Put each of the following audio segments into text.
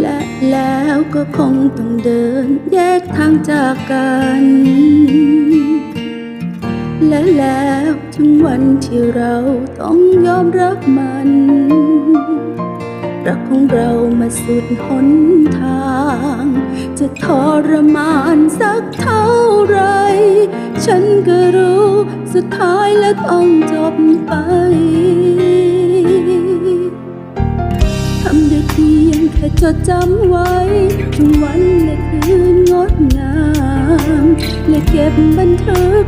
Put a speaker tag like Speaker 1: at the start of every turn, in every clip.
Speaker 1: และแล้วก็คงต้องเดินแยกทางจากกัน และแล้วถึงวันที่เราต้องยอมรับมันรักของเรามาสุดหนทาง จะทรมานสักเท่าไร ฉันก็รู้สุดท้ายแล้วต้องจบไป พียงแค่จดจำไว้ ทุกวันและคืนงดงามและเก็บบันทึก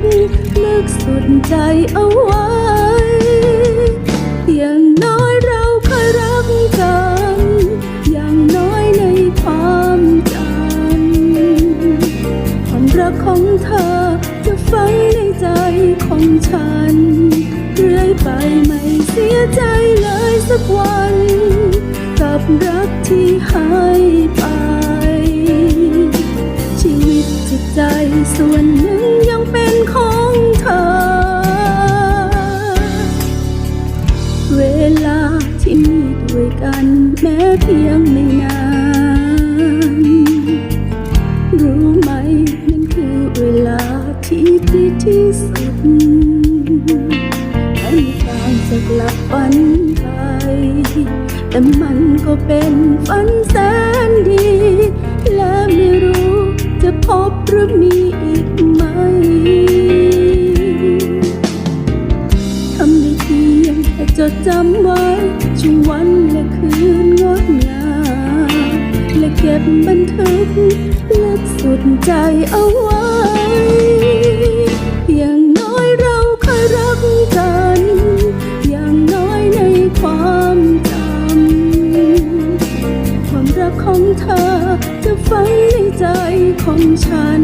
Speaker 1: ลึกสุดใจเอาไว้ อย่างน้อยเราเคยรักกัน อย่างน้อยในความจำความรักของเธอจะฝังในใจของฉัน เรื่อยไปไม่เสียใจ ด้วยกันแม้เพียงไม่นาน รู้ไหมนั่นคือเวลาที่ดีที่สุดไม่มีทางจะกลับฝันไป แต่มันก็เป็นฝันแสนดี และไม่รู้จะพบหรือมีอีกไหมทำได้เพียงแค่จดจำไว้ บันทึกลึกสุดใจเอาไว้ อย่างน้อยเราเคยรักกัน อย่างน้อยในความจำความรักของเธอจะฝังในใจของฉัน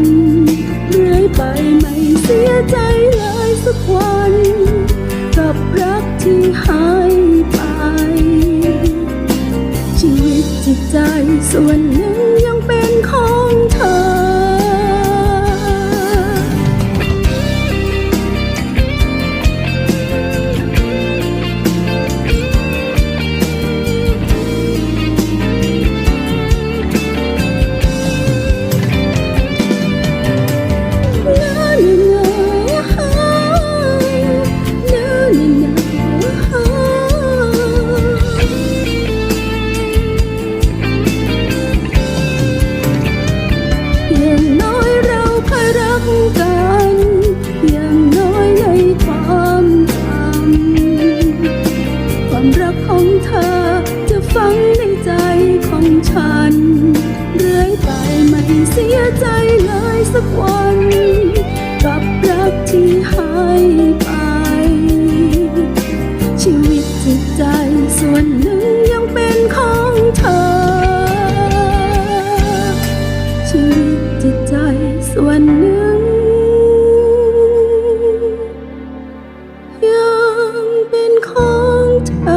Speaker 1: เรื่อยไปไม่เสียใจเลยสักวัน กับรักที่หา ของเธอ จะฝังในใจของฉัน เรื่อยไปไม่เสียใจเลยสักวัน กับรักที่หายไป ชีวิตจิตใจส่วนหนึ่งยังเป็นของเธอ ชีวิตจิตใจส่วนหนึ่งยังเป็นของเธอ